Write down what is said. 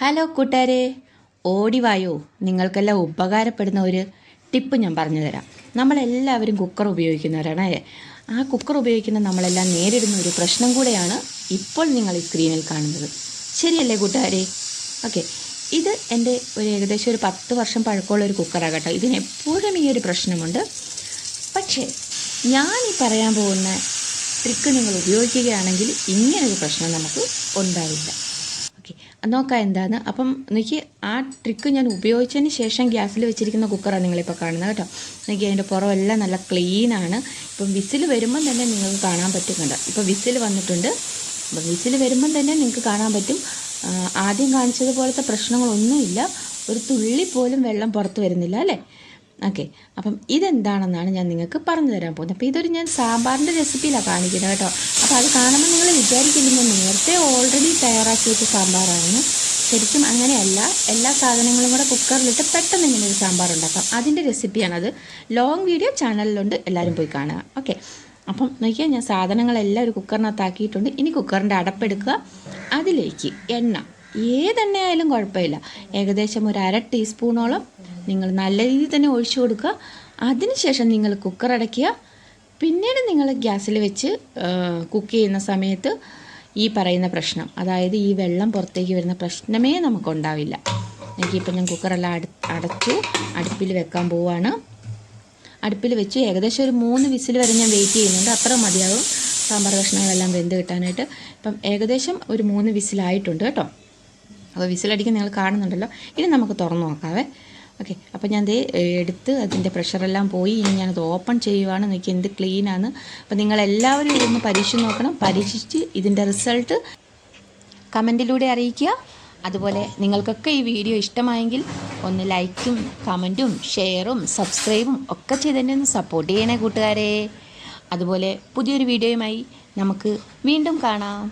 Hello കൂട്ടുകാരെ. ഓടിവായോ നിങ്ങൾക്കെല്ലാം ഉപകാരപ്പെടുന്ന ഒരു ടിപ്പ് ഞാൻ പറഞ്ഞു തരാം. നമ്മളെല്ലാവരും കുക്കർ ഉപയോഗിക്കുന്നവരാണ്. ആ കുക്കർ ഉപയോഗിക്കുന്ന നമ്മളെല്ലാം നേരിടുന്ന ഒരു പ്രശ്നം കൂടെയാണ് ഇപ്പോൾ നിങ്ങൾ ഈ സ്ക്രീനിൽ കാണുന്നത്. ശരിയല്ലേ കൂട്ടുകാരെ? ഓക്കെ. ഇത് എന്റെ ഒരു ഏകദേശം ഒരു പത്ത് വർഷം പഴക്കമുള്ള ഒരു കുക്കറാകട്ടെ കേട്ടോ. ഇതിന് എപ്പോഴും ഈ ഒരു പ്രശ്നമുണ്ട്. പക്ഷേ ഞാൻ ഈ പറയാൻ പോകുന്ന ട്രിക്ക് നിങ്ങൾ ഉപയോഗിക്കുകയാണെങ്കിൽ ഇങ്ങനൊരു പ്രശ്നം നമുക്ക് ഉണ്ടാവില്ല. ഓക്കെ നോക്കാം എന്താണ്? അപ്പം എനിക്ക് ആ ട്രിക്ക് ഞാൻ ഉപയോഗിച്ചതിന് ശേഷം ഗ്യാസിൽ വെച്ചിരിക്കുന്ന കുക്കറാണ് നിങ്ങളിപ്പോൾ കാണുന്നത് കേട്ടോ. എനിക്ക് അതിന്റെ പുറമെല്ലാം നല്ല ക്ലീനാണ് ഇപ്പം വിസിൽ വരുമ്പം തന്നെ നിങ്ങൾക്ക് കാണാൻ പറ്റുന്നുണ്ട്. ഇപ്പോൾ വിസിൽ വന്നിട്ടുണ്ട്. അപ്പം വിസിൽ വരുമ്പം തന്നെ നിങ്ങൾക്ക് കാണാൻ പറ്റും. ആദ്യം കാണിച്ചതുപോലത്തെ പ്രശ്നങ്ങളൊന്നുമില്ല. ഒരു തുള്ളി പോലും വെള്ളം പുറത്ത് വരുന്നില്ല അല്ലേ? ഓക്കെ അപ്പം ഇതെന്താണെന്നാണ് ഞാൻ നിങ്ങൾക്ക് പറഞ്ഞു തരാൻ പോകുന്നത്. അപ്പോൾ ഇതൊരു ഞാൻ സാമ്പാറിന്റെ റെസിപ്പിയിലാണ് കാണിക്കുന്നത് കേട്ടോ. അപ്പോൾ അത് കാണുമ്പോൾ നിങ്ങൾ വിചാരിക്കില്ല നേരത്തെ ഓൾറെഡി തയ്യാറാക്കി വെച്ച സാമ്പാറാണ്. ശരിക്കും അങ്ങനെയല്ല. എല്ലാ സാധനങ്ങളും കൂടെ കുക്കറിലിട്ട് പെട്ടെന്ന് ഇങ്ങനെ ഒരു സാമ്പാർ ഉണ്ടാക്കാം. അതിന്റെ റെസിപ്പിയാണത് ലോങ് വീഡിയോ ചാനലിലുണ്ട് എല്ലാവരും പോയി കാണുക. ഓക്കെ അപ്പം നോക്കിയാൽ ഞാൻ സാധനങ്ങളെല്ലാം ഒരു കുക്കറിനകത്താക്കിയിട്ടുണ്ട്. ഇനി കുക്കറിന്റെ അടപ്പെടുക്കുക. അതിലേക്ക് എണ്ണ. ഏതെണ്ണയായാലും കുഴപ്പമില്ല. ഏകദേശം ഒരു അര ടീസ്പൂണോളം നിങ്ങൾ നല്ല രീതിയിൽ തന്നെ ഒഴിച്ചു കൊടുക്കുക. അതിനുശേഷം നിങ്ങൾ കുക്കർ അടയ്ക്കുക. പിന്നീട് നിങ്ങൾ ഗ്യാസിൽ വെച്ച് കുക്ക് ചെയ്യുന്ന സമയത്ത് ഈ പറയുന്ന പ്രശ്നം. അതായത് ഈ വെള്ളം പുറത്തേക്ക് വരുന്ന പ്രശ്നമേ നമുക്കുണ്ടാവില്ല എനിക്കിപ്പോൾ ഞാൻ കുക്കറെല്ലാം അട അടച്ചു അടുപ്പിൽ വെക്കാൻ പോവാണ്. അടുപ്പിൽ വെച്ച് ഏകദേശം ഒരു മൂന്ന് വിസിൽ വരെ ഞാൻ വെയിറ്റ് ചെയ്യുന്നുണ്ട്. അത്ര മതിയാകും സാമ്പാർ കഷ്ണങ്ങളെല്ലാം വെന്ത് കിട്ടാനായിട്ട്. ഇപ്പം ഏകദേശം ഒരു മൂന്ന് വിസിലായിട്ടുണ്ട് കേട്ടോ. അപ്പോൾ വിസിലടിക്കാൻ നിങ്ങൾ കാണുന്നുണ്ടല്ലോ. ഇനി നമുക്ക് തുറന്നു നോക്കാവേ. ഓക്കെ അപ്പോൾ ഞാൻ ദേ എടുത്ത് അതിന്റെ പ്രഷറെല്ലാം പോയി ഇനി ഞാനത് ഓപ്പൺ ചെയ്യുവാണ്. നോക്കി എന്ത് ക്ലീനാണ് അപ്പോൾ നിങ്ങളെല്ലാവരും ഇതൊന്ന് പരീക്ഷിച്ച് നോക്കണം. പരീക്ഷിച്ച് ഇതിന്റെ റിസൾട്ട് കമന്റിലൂടെ അറിയിക്കുക. അതുപോലെ നിങ്ങൾക്കൊക്കെ ഈ വീഡിയോ ഇഷ്ടമായെങ്കിൽ ഒന്ന് ലൈക്കും കമന്റും ഷെയറും സബ്സ്ക്രൈബും ഒക്കെ ചെയ്തതിനെ ഒന്ന് സപ്പോർട്ട് ചെയ്യണേ കൂട്ടുകാരെ. അതുപോലെ പുതിയൊരു വീഡിയോയുമായി നമുക്ക് വീണ്ടും കാണാം.